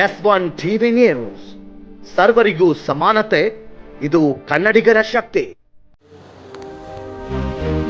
S one TV news. ಸರ್ವರಿಗೂ ಸಮಾನತೆ, ಇದು ಕನ್ನಡಿಗರ ಶಕ್ತಿ.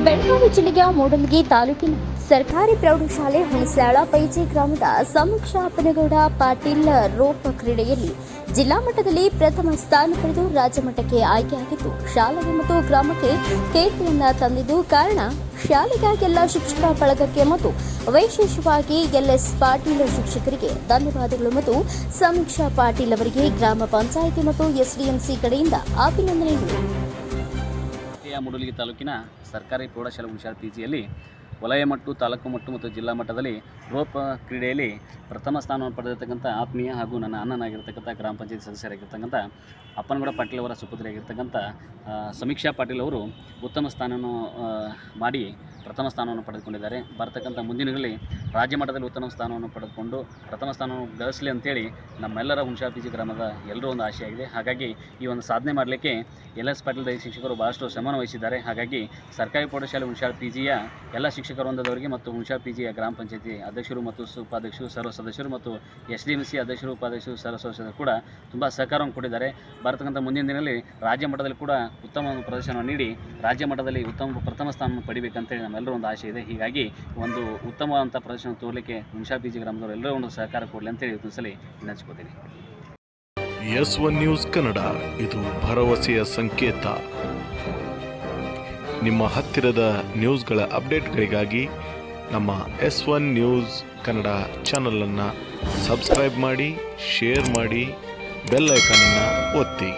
ಬೆಳಗಾವಿ ಜಿಲ್ಲೆಯ ಮೂಡಲಗಿ ತಾಲೂಕಿನ ಸರ್ಕಾರಿ ಪ್ರೌಢಶಾಲೆ ಹುಣಸ್ಯಾಳ ಪೈಜೆ ಗ್ರಾಮದ ಸಮೀಕ್ಷಾ ಅಪ್ಪನಗೌಡ ಪಾಟೀಲ್ ರೋಪ್ ಕ್ರೀಡೆಯಲ್ಲಿ ಜಿಲ್ಲಾ ಮಟ್ಟದಲ್ಲಿ ಪ್ರಥಮ ಸ್ಥಾನ ಪಡೆದು ರಾಜ್ಯ ಮಟ್ಟಕ್ಕೆ ಆಯ್ಕೆಯಾಗಿದ್ದು, ಶಾಲೆಗೆ ಮತ್ತು ಗ್ರಾಮಕ್ಕೆ ಕೀರ್ತಿಯನ್ನ ತಂದಿದ್ದು ಕಾರಣ ಶಾಲೆಗಾಗಿ ಎಲ್ಲ ಶಿಕ್ಷಕ ಬಳಗಕ್ಕೆ ಮತ್ತು ವಿಶೇಷವಾಗಿ ಎಲ್ಎಸ್ ಪಾಟೀಲ್ ಶಿಕ್ಷಕರಿಗೆ ಧನ್ಯವಾದಗಳು ಮತ್ತು ಸಮೀಕ್ಷಾ ಪಾಟೀಲ್ ಅವರಿಗೆ ಗ್ರಾಮ ಪಂಚಾಯಿತಿ ಮತ್ತು ಎಸ್ಡಿಎಂಸಿ ಕಡೆಯಿಂದ ಅಭಿನಂದನೆಗಳು. ಮೂಡಲಗಿ ತಾಲೂಕಿನ ಸರ್ಕಾರಿ ಪ್ರೌಢಶಾಲೆ ಹುಷಾರ್ ಪಿ ಜಿಯಲ್ಲಿ ವಲಯ ಮಟ್ಟ, ತಾಲೂಕು ಮಟ್ಟ ಮತ್ತು ಜಿಲ್ಲಾ ಮಟ್ಟದಲ್ಲಿ ರೋಪ್ ಕ್ರೀಡೆಯಲ್ಲಿ ಪ್ರಥಮ ಸ್ಥಾನವನ್ನು ಪಡೆದಿರ್ತಕ್ಕಂಥ ಆತ್ಮೀಯ ಹಾಗೂ ನನ್ನ ಅಣ್ಣನಾಗಿರ್ತಕ್ಕಂಥ ಗ್ರಾಮ ಪಂಚಾಯತ್ ಸದಸ್ಯರಾಗಿರ್ತಕ್ಕಂಥ ಅಪ್ಪನಗೌಡ ಪಾಟೀಲ್ ಅವರ ಸುಪುತ್ರಿಯಾಗಿರ್ತಕ್ಕಂಥ ಸಮೀಕ್ಷಾ ಪಾಟೀಲ್ ಅವರು ಉತ್ತಮ ಸ್ಥಾನವನ್ನು ಮಾಡಿ ಪ್ರಥಮ ಸ್ಥಾನವನ್ನು ಪಡೆದುಕೊಂಡಿದ್ದಾರೆ. ಬರ್ತಕ್ಕಂಥ ಮುಂದಿನಗಳಲ್ಲಿ ದಿನಗಳಲ್ಲಿ ರಾಜ್ಯ ಮಟ್ಟದಲ್ಲಿ ಉತ್ತಮ ಸ್ಥಾನವನ್ನು ಪಡೆದುಕೊಂಡು ಪ್ರಥಮ ಸ್ಥಾನವನ್ನು ಗಳಿಸಲಿ ಅಂತೇಳಿ ನಮ್ಮೆಲ್ಲರ ಹುಂಶಾಪಿಜಿ ಗ್ರಾಮದ ಎಲ್ಲರೂ ಒಂದು ಆಶೆಯಾಗಿದೆ. ಹಾಗಾಗಿ ಈ ಒಂದು ಸಾಧನೆ ಮಾಡಲಿಕ್ಕೆ ಎಲ್ ಎಸ್ ಪಾಟೀಲ್ ಶಿಕ್ಷಕರು ಭಾಳಷ್ಟು ಶ್ರಮವನ್ನು ವಹಿಸಿದ್ದಾರೆ. ಹಾಗಾಗಿ ಸರ್ಕಾರಿ ಪ್ರೌಢಶಾಲೆ ಹುಣಶಾಲ್ ಪಿ ಜಿಯ ಎಲ್ಲ ಶಿಕ್ಷಕರೊಂದದವರಿಗೆ ಮತ್ತು ಹುಣಶಾಲ್ ಪಿ ಜಿಯ ಗ್ರಾಮ ಪಂಚಾಯತಿ ಅಧ್ಯಕ್ಷರು ಮತ್ತು ಉಪಾಧ್ಯಕ್ಷರು, ಸರ್ವ ಸದಸ್ಯರು ಮತ್ತು ಎಸ್ ಡಿ ಎಂ ಸಿ ಅಧ್ಯಕ್ಷರು, ಉಪಾಧ್ಯಕ್ಷರು, ಸರ್ವ ಸದಸ್ಯರು ಕೂಡ ತುಂಬ ಸಹಕಾರವನ್ನು ಕೊಟ್ಟಿದ್ದಾರೆ. ಬರ್ತಕ್ಕಂಥ ಮುಂದಿನ ದಿನದಲ್ಲಿ ರಾಜ್ಯ ಮಟ್ಟದಲ್ಲಿ ಕೂಡ ಉತ್ತಮ ಒಂದು ಪ್ರದರ್ಶನವನ್ನು ನೀಡಿ ರಾಜ್ಯ ಮಟ್ಟದಲ್ಲಿ ಉತ್ತಮ ಪ್ರಥಮ ಸ್ಥಾನವನ್ನು ಪಡಿಬೇಕಂತೇಳಿ ನಮ್ಮೆಲ್ಲರೂ ಒಂದು ಆಶೆ ಇದೆ. ಹೀಗಾಗಿ ಒಂದು ಉತ್ತಮವಾದಂಥ ಪ್ರದರ್ಶನ ತೋರಲಿಕ್ಕೆ ಹುಣಸಾ ಬೀಜಿ ಗ್ರಾಮದವರು ಎಲ್ಲರೂ ಒಂದು ಸಹಕಾರ ಕೊಡಲಿ ಅಂತೇಳಿ ಸಲ ವಿನಂತಿಸ್ಕೋತೀನಿ. ಎಸ್ ಒನ್ ನ್ಯೂಸ್ ಕನ್ನಡ, ಇದು ಭರವಸೆಯ ಸಂಕೇತ. ನಿಮ್ಮ ಹತ್ತಿರದ ನ್ಯೂಸ್ಗಳ ಅಪ್ಡೇಟ್ಗಳಿಗಾಗಿ ನಮ್ಮ ಎಸ್ ಒನ್ ನ್ಯೂಸ್ ಕನ್ನಡ ಚಾನಲನ್ನು ಸಬ್ಸ್ಕ್ರೈಬ್ ಮಾಡಿ, ಶೇರ್ ಮಾಡಿ ಬೆಲ್ ಐಕನನ್ನು ಒತ್ತಿ